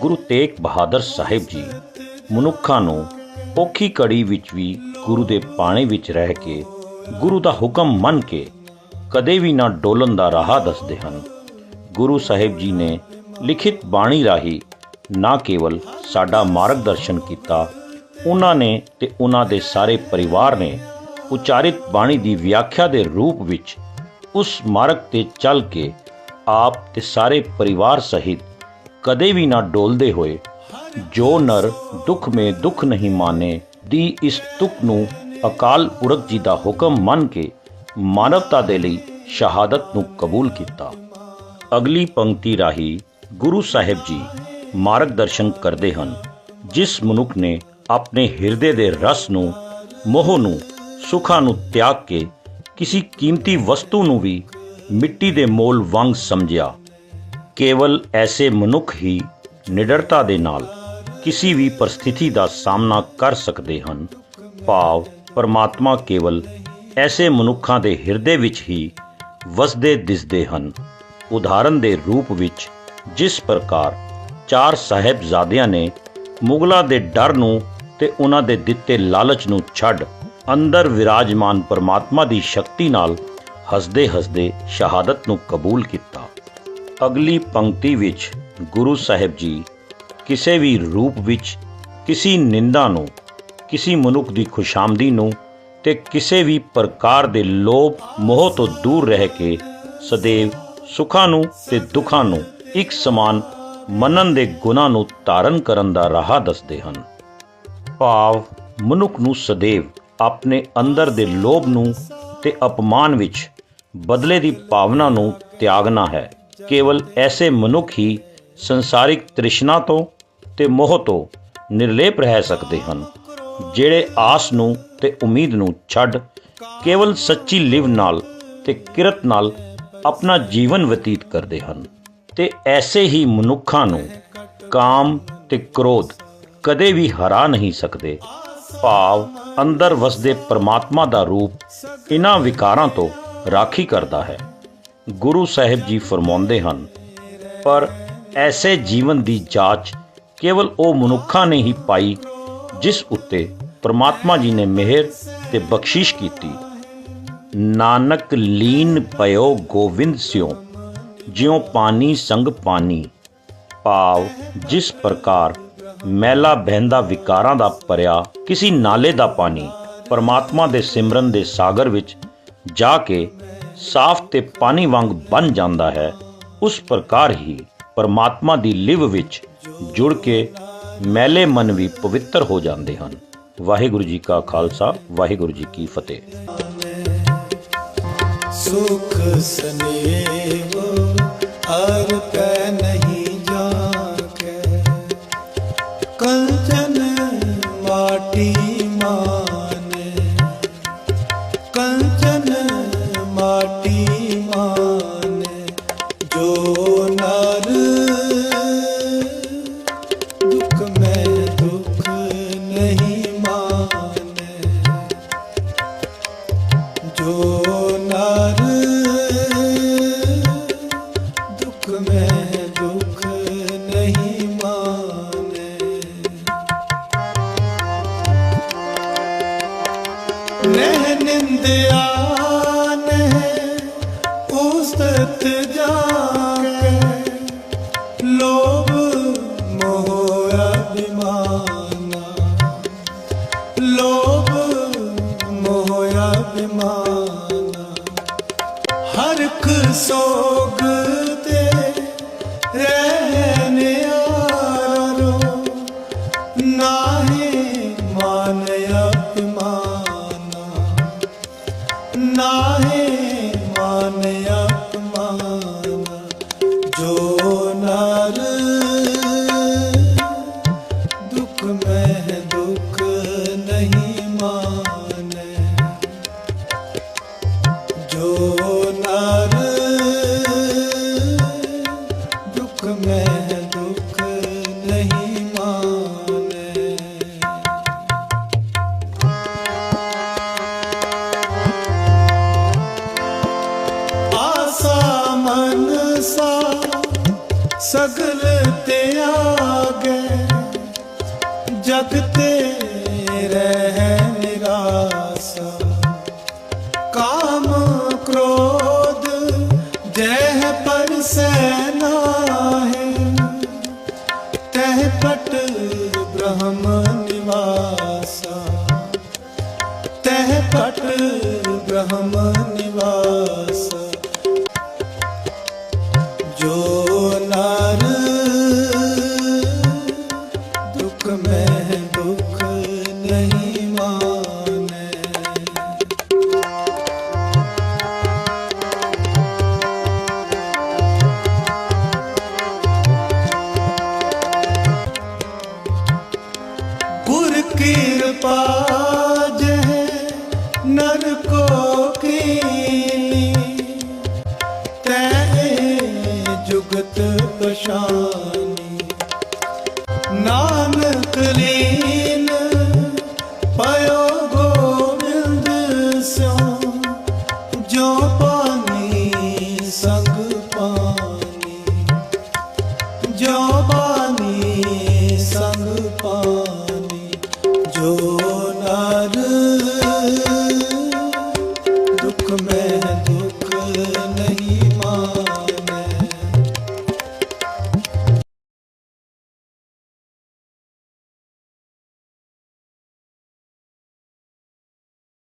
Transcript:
ਗੁਰੂ ਤੇਗ ਬਹਾਦਰ ਸਾਹਿਬ ਜੀ ਮਨੁੱਖਾਂ ਨੂੰ ਔਖੀ ਕੜੀ ਵਿੱਚ ਵੀ ਗੁਰੂ ਦੇ ਪਾਣੇ ਵਿੱਚ ਰਹਿ ਕੇ ਗੁਰੂ ਦਾ ਹੁਕਮ ਮੰਨ ਕੇ ਕਦੇ ਵੀ ਨਾ ਡੋਲਣ ਦਾ ਰਾਹ ਦੱਸਦੇ ਹਨ। ਗੁਰੂ ਸਾਹਿਬ ਜੀ ਨੇ ਲਿਖਿਤ ਬਾਣੀ ਰਾਹੀਂ ਨਾ ਕੇਵਲ ਸਾਡਾ ਮਾਰਗਦਰਸ਼ਨ ਕੀਤਾ, ਉਹਨਾਂ ਨੇ ਤੇ ਉਹਨਾਂ ਦੇ ਸਾਰੇ ਪਰਿਵਾਰ ਨੇ ਉਚਾਰਿਤ ਬਾਣੀ ਦੀ ਵਿਆਖਿਆ ਦੇ ਰੂਪ ਵਿੱਚ ਉਸ ਮਾਰਗ ਤੇ ਚੱਲ ਕੇ ਆਪ ਤੇ ਸਾਰੇ ਪਰਿਵਾਰ ਸਹਿਤ ਕਦੇ ਵੀ ਨਾ ਡੋਲਦੇ ਹੋਏ, ਜੋ ਨਰ ਦੁੱਖ ਮੇ ਦੁੱਖ ਨਹੀਂ ਮਾਨੇ, ਦੀ ਇਸ ਤੁਕ ਨੂੰ ਅਕਾਲ ਪੁਰਖ ਜੀ ਦਾ ਹੁਕਮ ਮੰਨ ਕੇ ਮਾਨਵਤਾ ਦੇ ਲਈ ਸ਼ਹਾਦਤ ਨੂੰ ਕਬੂਲ ਕੀਤਾ। ਅਗਲੀ ਪੰਕਤੀ ਰਾਹੀਂ ਗੁਰੂ ਸਾਹਿਬ ਜੀ ਮਾਰਗਦਰਸ਼ਨ ਕਰਦੇ ਹਨ, ਜਿਸ ਮਨੁੱਖ ਨੇ ਆਪਣੇ ਹਿਰਦੇ ਦੇ ਰਸ ਨੂੰ, ਮੋਹ ਨੂੰ, ਸੁਖਾਂ ਨੂੰ ਤਿਆਗ ਕੇ ਕਿਸੇ ਕੀਮਤੀ ਵਸਤੂ ਨੂੰ ਵੀ ਮਿੱਟੀ ਦੇ ਮੋਲ ਵਾਂਗ ਸਮਝਿਆ। ਕੇਵਲ ਐਸੇ ਮਨੁੱਖ ਹੀ ਨਿਡਰਤਾ ਦੇ ਨਾਲ ਕਿਸੇ ਵੀ ਪਰਿਸਥਿਤੀ ਦਾ ਸਾਹਮਣਾ ਕਰ ਸਕਦੇ ਹਨ। ਭਾਵ, ਪਰਮਾਤਮਾ ਕੇਵਲ ਐਸੇ ਮਨੁੱਖਾਂ ਦੇ ਹਿਰਦੇ ਵਿੱਚ ਹੀ ਵਸਦੇ ਦਿਸਦੇ ਹਨ। ਉਦਾਹਰਨ ਦੇ ਰੂਪ ਵਿੱਚ, ਜਿਸ ਪ੍ਰਕਾਰ ਚਾਰ ਸਾਹਿਬਜ਼ਾਦਿਆਂ ਨੇ ਮੁਗਲਾਂ ਦੇ ਡਰ ਨੂੰ ਤੇ ਉਹਨਾਂ ਦੇ ਦਿੱਤੇ ਲਾਲਚ ਨੂੰ ਛੱਡ ਅੰਦਰ ਵਿਰਾਜਮਾਨ ਪਰਮਾਤਮਾ ਦੀ ਸ਼ਕਤੀ ਨਾਲ ਹੱਸਦੇ ਹੱਸਦੇ ਸ਼ਹਾਦਤ ਨੂੰ ਕਬੂਲ ਕੀਤਾ। ਅਗਲੀ ਪੰਕਤੀ ਵਿੱਚ ਗੁਰੂ ਸਾਹਿਬ ਜੀ ਕਿਸੇ ਵੀ ਰੂਪ ਵਿੱਚ, ਕਿਸੇ ਨਿੰਦਾ ਨੂੰ, ਕਿਸੇ ਮਨੁੱਖ ਦੀ ਖੁਸ਼ਾਮਦੀ ਨੂੰ ਤੇ ਕਿਸੇ ਵੀ ਪ੍ਰਕਾਰ ਦੇ ਲੋਭ ਮੋਹ ਤੋਂ ਦੂਰ ਰਹਿ ਕੇ ਸਦੇਵ ਸੁੱਖਾਂ ਨੂੰ ਤੇ ਦੁੱਖਾਂ ਨੂੰ ਇੱਕ ਸਮਾਨ ਮੰਨਣ ਦੇ ਗੁਨਾ ਨੂੰ ਧਾਰਨ ਕਰਨ ਦਾ ਰਾਹ ਦੱਸਦੇ ਹਨ। ਭਾਵ ਮਨੁੱਖ ਨੂੰ ਸਦੇਵ ਆਪਣੇ ਅੰਦਰ ਦੇ ਲੋਭ ਨੂੰ ਤੇ ਅਪਮਾਨ ਵਿੱਚ ਬਦਲੇ ਦੀ ਭਾਵਨਾ ਨੂੰ ਤਿਆਗਣਾ ਹੈ। ਕੇਵਲ ਐਸੇ ਮਨੁੱਖ ਹੀ ਸੰਸਾਰਿਕ ਤ੍ਰਿਸ਼ਨਾ ਤੋਂ ਤੇ ਮੋਹ ਤੋਂ ਨਿਰਲੇਪ ਰਹਿ ਸਕਦੇ ਹਨ, ਜਿਹੜੇ ਆਸ ਨੂੰ ਤੇ ਉਮੀਦ ਨੂੰ ਛੱਡ ਕੇਵਲ ਸੱਚੀ ਲਿਵ ਨਾਲ ਤੇ ਕਿਰਤ ਨਾਲ ਆਪਣਾ ਜੀਵਨ ਬਤੀਤ ਕਰਦੇ ਹਨ ਤੇ ਐਸੇ ਹੀ ਮਨੁੱਖਾਂ ਨੂੰ ਕਾਮ ਤੇ ਕ੍ਰੋਧ ਕਦੇ ਵੀ ਹਰਾ ਨਹੀਂ ਸਕਦੇ। ਭਾਵ ਅੰਦਰ ਵਸਦੇ ਪਰਮਾਤਮਾ ਦਾ ਰੂਪ ਇਹਨਾਂ ਵਿਕਾਰਾਂ ਤੋਂ ਰਾਖੀ ਕਰਦਾ ਹੈ। ਗੁਰੂ ਸਾਹਿਬ ਜੀ ਫਰਮਾਉਂਦੇ ਹਨ, ਪਰ ਐਸੇ ਜੀਵਨ ਦੀ ਜਾਂਚ ਕੇਵਲ ਉਹ ਮਨੁੱਖਾਂ ਨੇ ਹੀ ਪਾਈ, ਜਿਸ ਉੱਤੇ ਪ੍ਰਮਾਤਮਾ ਜੀ ਨੇ ਮਿਹਰ ਤੇ ਬਖਸ਼ਿਸ਼ ਕੀਤੀ। ਨਾਨਕ ਲੀਨ ਪਇਓ ਗੋਵਿੰਦ ਸਿਓ, ਜਿਉ ਪਾਣੀ ਸੰਗ ਪਾਣੀ, ਭਾਵ ਜਿਸ ਪ੍ਰਕਾਰ ਮੈਲਾ ਬਹਿੰਦਾ ਵਿਕਾਰਾਂ ਦਾ ਭਰਿਆ ਕਿਸੇ ਨਾਲੇ ਦਾ ਪਾਣੀ, ਪਰਮਾਤਮਾ ਦੇ ਸਿਮਰਨ ਦੇ ਸਾਗਰ ਵਿੱਚ ਜਾ ਕੇ ਸਾਫ਼ ਤੇ ਪਾਣੀ ਵਾਂਗ ਬਣ ਜਾਂਦਾ ਹੈ, ਉਸ ਪ੍ਰਕਾਰ ਹੀ ਪਰਮਾਤਮਾ ਦੀ ਲਿਵ ਵਿੱਚ ਜੁੜ ਕੇ ਮੈਲੇ ਮਨ ਵੀ ਪਵਿੱਤਰ ਹੋ ਜਾਂਦੇ ਹਨ। ਵਾਹਿਗੁਰੂ ਜੀ ਕਾ ਖਾਲਸਾ, ਵਾਹਿਗੁਰੂ ਜੀ ਕੀ ਫਤਿਹ। ਸੁਖ ਸਨੇਵ ਅਰ ਕੈ ਨਹੀਂ ਜਾਕੈ ਕੰਚਨ ਮਾਟੀ ਮਾਨੇ ਮੈਂ ਦੁਖ ਨਹੀਂ ਮਾਨੇ ਨਹਿ ਨਿੰਦਿਆ ਨਹਿ ਉਸਤਤ ਜਾਕੇ ਲੋਭ ਮੋਹ ਅਭਿਮਾਨਾ ਲੋਭ ਮੋਹ ਅਭਿਮਾਨ ਹਰਖ ਸੋਗ ਸਗਲ ਤਿਆਗੈ ਜਗ ਤੇ ਕਟ ਬ੍ਰਹਮ ਨਿਵਾਸਾ ਜੋ ਨਰ ਦੁਖ ਮੈਂ ਦੁਖ ਨਹੀਂ ਮਾਨੈ ਗੁਰ ਕਿਰਪਾ ਨਿਸ਼ਾਨੀ ਨਾਨਕ ਲੀਨ ਪਇਓ ਗੋਬਿੰਦ ਸਿਉ ਜੋ ਪਾਣੀ ਸੰਗ ਪਾਣੀ